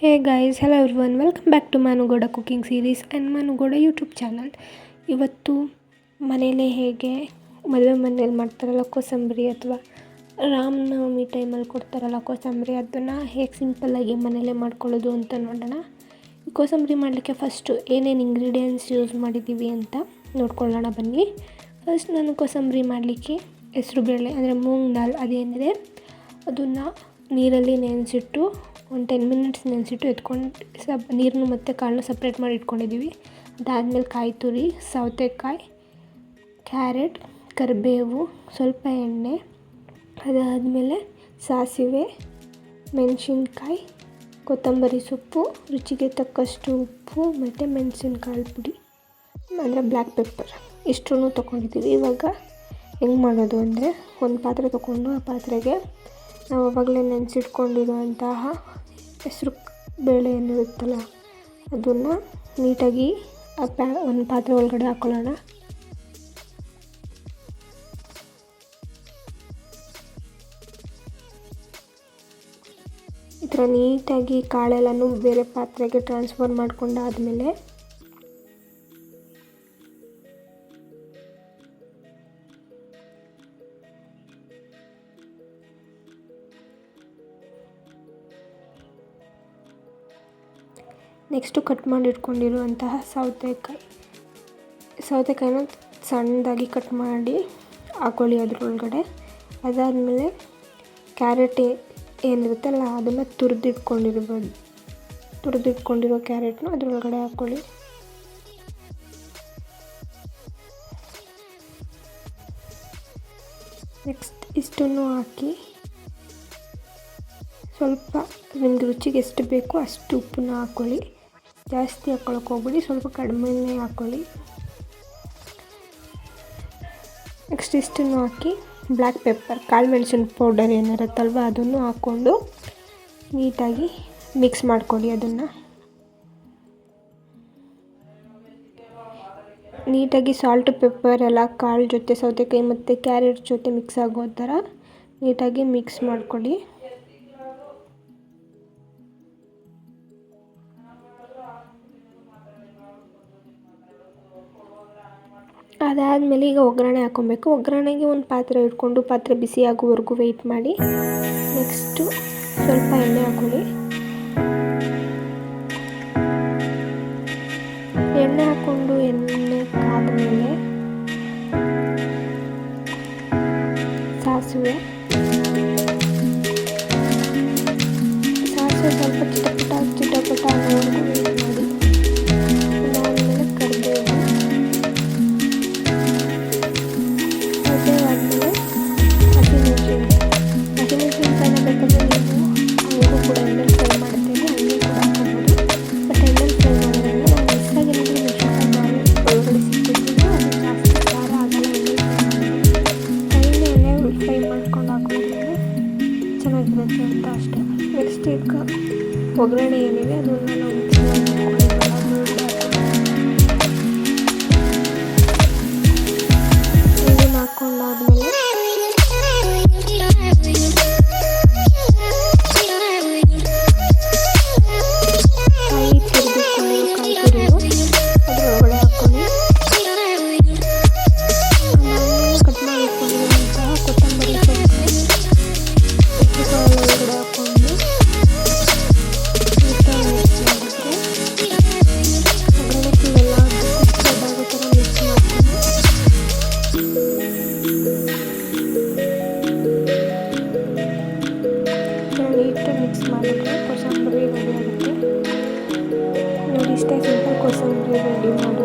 Hey guys hello everyone welcome back to Manu Gowda cooking series and Manu Gowda YouTube channel ಇವತ್ತು ಮನೇಲೇ ಹೇಗೆ ಮದುವೆ ಮನೇಲಿ ಮಾಡ್ತಾರಲ್ಲ ಕೋಸಂಬರಿ ಅಥವಾ ರಾಮನವಮಿ ಟೈಮಲ್ಲಿ ಕೊಡ್ತಾರಲ್ಲ ಕೋಸಂಬರಿ, ಅದನ್ನು ಹೇಗೆ ಸಿಂಪಲ್ಲಾಗಿ ಮನೇಲೇ ಮಾಡ್ಕೊಳ್ಳೋದು ಅಂತ ನೋಡೋಣ. ಕೋಸಂಬರಿ ಮಾಡಲಿಕ್ಕೆ ಫಸ್ಟು ಏನೇನು ಇಂಗ್ರೀಡಿಯೆಂಟ್ಸ್ ಯೂಸ್ ಮಾಡಿದ್ದೀವಿ ಅಂತ ನೋಡ್ಕೊಳ್ಳೋಣ ಬನ್ನಿ. ಫಸ್ಟ್ ನಾನು ಕೋಸಂಬರಿ ಮಾಡಲಿಕ್ಕೆ ಹೆಸ್ರುಬೇಳೆ, ಅಂದರೆ ಮೂಂಗ್ ದಾಲ್ ಅದೇನಿದೆ, ಅದನ್ನು ನೀರಲ್ಲಿ ನೆನೆಸಿಟ್ಟು ಒಂದು ಟೆನ್ ಮಿನಿಟ್ಸ್ ನೆನೆಸಿಟ್ಟು ಎತ್ಕೊಂಡು ಸಪ್ ನೀರನ್ನು ಮತ್ತು ಕಾಳನ್ನ ಸಪ್ರೇಟ್ ಮಾಡಿ ಇಟ್ಕೊಂಡಿದ್ದೀವಿ ಅದಾದಮೇಲೆ ಕಾಯಿ ತುರಿ, ಸೌತೆಕಾಯಿ, ಕ್ಯಾರೆಟ್, ಕರಿಬೇವು, ಸ್ವಲ್ಪ ಎಣ್ಣೆ, ಅದಾದಮೇಲೆ ಸಾಸಿವೆ, ಮೆಣಸಿನ್ಕಾಯಿ, ಕೊತ್ತಂಬರಿ ಸೊಪ್ಪು, ರುಚಿಗೆ ತಕ್ಕಷ್ಟು ಉಪ್ಪು ಮತ್ತು ಮೆಣಸಿನ್ಕಾಯಿ ಪುಡಿ. ಅಂದರೆ ಬ್ಲ್ಯಾಕ್ ಪೆಪ್ಪರ್. ಇಷ್ಟೂ ತೊಗೊಂಡಿದ್ದೀವಿ ಇವಾಗ ಹೆಂಗೆ ಮಾಡೋದು ಅಂದರೆ ಒಂದು ಪಾತ್ರೆ ತೊಗೊಂಡು ಆ ಪಾತ್ರೆಗೆ ನಾವು ಅವಾಗಲೇ ನೆನೆಸಿಟ್ಕೊಂಡಿರುವಂತಹ ಹೆಸ್ರು ಬೇಳೆ ಏನಿರುತ್ತಲ್ಲ, ಅದನ್ನು ನೀಟಾಗಿ ಆ ಪ್ಯಾ, ಒಂದು ಪಾತ್ರೆ ಒಳಗಡೆ ಹಾಕ್ಕೊಳ್ಳೋಣ ಈ ಥರ ನೀಟಾಗಿ ಕಾಳೆಲ್ಲನೂ ಬೇರೆ ಪಾತ್ರೆಗೆ ಟ್ರಾನ್ಸ್ಫರ್ ಮಾಡ್ಕೊಂಡಾದಮೇಲೆ ನೆಕ್ಸ್ಟು ಕಟ್ ಮಾಡಿ ಇಟ್ಕೊಂಡಿರುವಂತಹ ಸೌತೆಕಾಯಿ. ಸೌತೆಕಾಯಿನ ಸಣ್ಣದಾಗಿ ಕಟ್ ಮಾಡಿ ಹಾಕೊಳ್ಳಿ ಅದ್ರೊಳಗಡೆ. ಅದಾದಮೇಲೆ ಕ್ಯಾರೆಟ್ ಏನಿರುತ್ತಲ್ಲ ಅದನ್ನು ತುರಿದಿಟ್ಕೊಂಡಿರ್ಬೋದು. ತುರಿದಿಟ್ಕೊಂಡಿರೋ ಕ್ಯಾರೆಟ್ನ ಅದರೊಳಗಡೆ ಹಾಕ್ಕೊಳ್ಳಿ ನೆಕ್ಸ್ಟ್ ಇಷ್ಟನ್ನು ಹಾಕಿ. ಸ್ವಲ್ಪ ನಿಮ್ಗೆ ರುಚಿಗೆ ಎಷ್ಟು ಬೇಕೋ ಅಷ್ಟು ಉಪ್ಪನ್ನು ಹಾಕ್ಕೊಳ್ಳಿ ಜಾಸ್ತಿ ಹಾಕ್ಕೊಳಕ್ಕೆ ಹೋಗ್ಬಿಡಿ, ಸ್ವಲ್ಪ ಕಡಿಮೆನೇ ಹಾಕ್ಕೊಳ್ಳಿ ನೆಕ್ಸ್ಟ್ ಇಷ್ಟನ್ನು ಹಾಕಿ ಬ್ಲ್ಯಾಕ್ ಪೆಪ್ಪರ್ ಕಾಳು ಮೆಣಸಿನ ಪೌಡರ್ ಏನಿರುತ್ತಲ್ವ ಅದನ್ನು ಹಾಕ್ಕೊಂಡು ನೀಟಾಗಿ ಮಿಕ್ಸ್ ಮಾಡ್ಕೊಳ್ಳಿ ಅದನ್ನು. ನೀಟಾಗಿ ಸಾಲ್ಟ್ ಪೆಪ್ಪರ್ ಎಲ್ಲ ಕಾಳು ಜೊತೆ, ಸೌತೆಕಾಯಿ ಮತ್ತು ಕ್ಯಾರೆಟ್ ಜೊತೆ ಮಿಕ್ಸ್ ಆಗೋ ಥರ ನೀಟಾಗಿ ಮಿಕ್ಸ್ ಮಾಡ್ಕೊಳ್ಳಿ. ಅದಾದಮೇಲೆ ಈಗ ಒಗ್ಗರಣೆ ಹಾಕ್ಕೊಬೇಕು ಒಗ್ಗರಣೆಗೆ ಒಂದು ಪಾತ್ರೆ ಇಟ್ಕೊಂಡು ಪಾತ್ರೆ ಬಿಸಿ ಆಗೋವರೆಗೂ ವೆಯ್ಟ್ ಮಾಡಿ. ನೆಕ್ಸ್ಟು ಸ್ವಲ್ಪ ಎಣ್ಣೆ ಹಾಕ್ಕೊಳ್ಳಿ ಎಣ್ಣೆ ಹಾಕ್ಕೊಂಡು ಎಣ್ಣೆ ಕಾದ್ಮೇಲೆ ಸಾಸಿವೆ. ಸಾಸಿವೆ ಸ್ವಲ್ಪ ಚಿಟಪಟ ಚಿಟಪಟ ಅನ್ನೋವರೆಗೂ ಚೆನ್ನಾಗಿ ಅಂತ ಅಷ್ಟೇ ನೆಕ್ಸ್ಟ್ ಈಗ ಒಗ್ಗರಣೆ ಏನಿದೆ ಅದನ್ನು ನಾವು por sangre y gloria de Dios. Por.